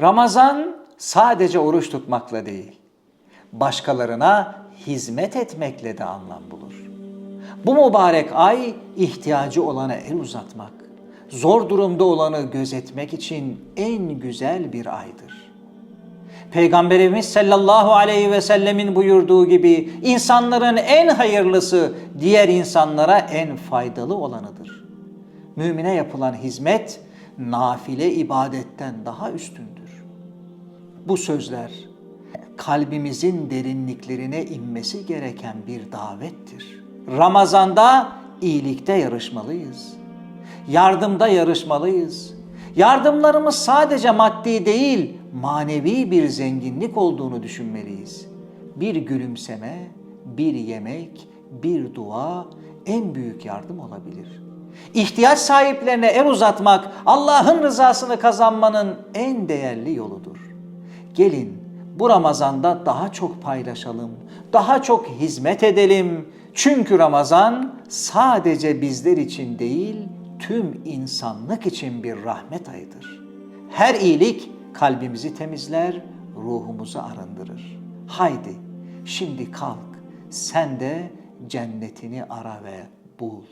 Ramazan sadece oruç tutmakla değil, başkalarına hizmet etmekle de anlam bulur. Bu mübarek ay ihtiyacı olana el uzatmak, zor durumda olanı gözetmek için en güzel bir aydır. Peygamberimiz sallallahu aleyhi ve sellemin buyurduğu gibi insanların en hayırlısı diğer insanlara en faydalı olanıdır. Mümine yapılan hizmet nafile ibadetten daha üstündür. Bu sözler kalbimizin derinliklerine inmesi gereken bir davettir. Ramazanda iyilikte yarışmalıyız. Yardımda yarışmalıyız. Yardımlarımız sadece maddi değil, manevi bir zenginlik olduğunu düşünmeliyiz. Bir gülümseme, bir yemek, bir dua en büyük yardım olabilir. İhtiyaç sahiplerine el uzatmak Allah'ın rızasını kazanmanın en değerli yoludur. Gelin bu Ramazan'da daha çok paylaşalım, daha çok hizmet edelim. Çünkü Ramazan sadece bizler için değil, tüm insanlık için bir rahmet ayıdır. Her iyilik kalbimizi temizler, ruhumuzu arındırır. Haydi şimdi kalk, sen de cennetini ara ve bul.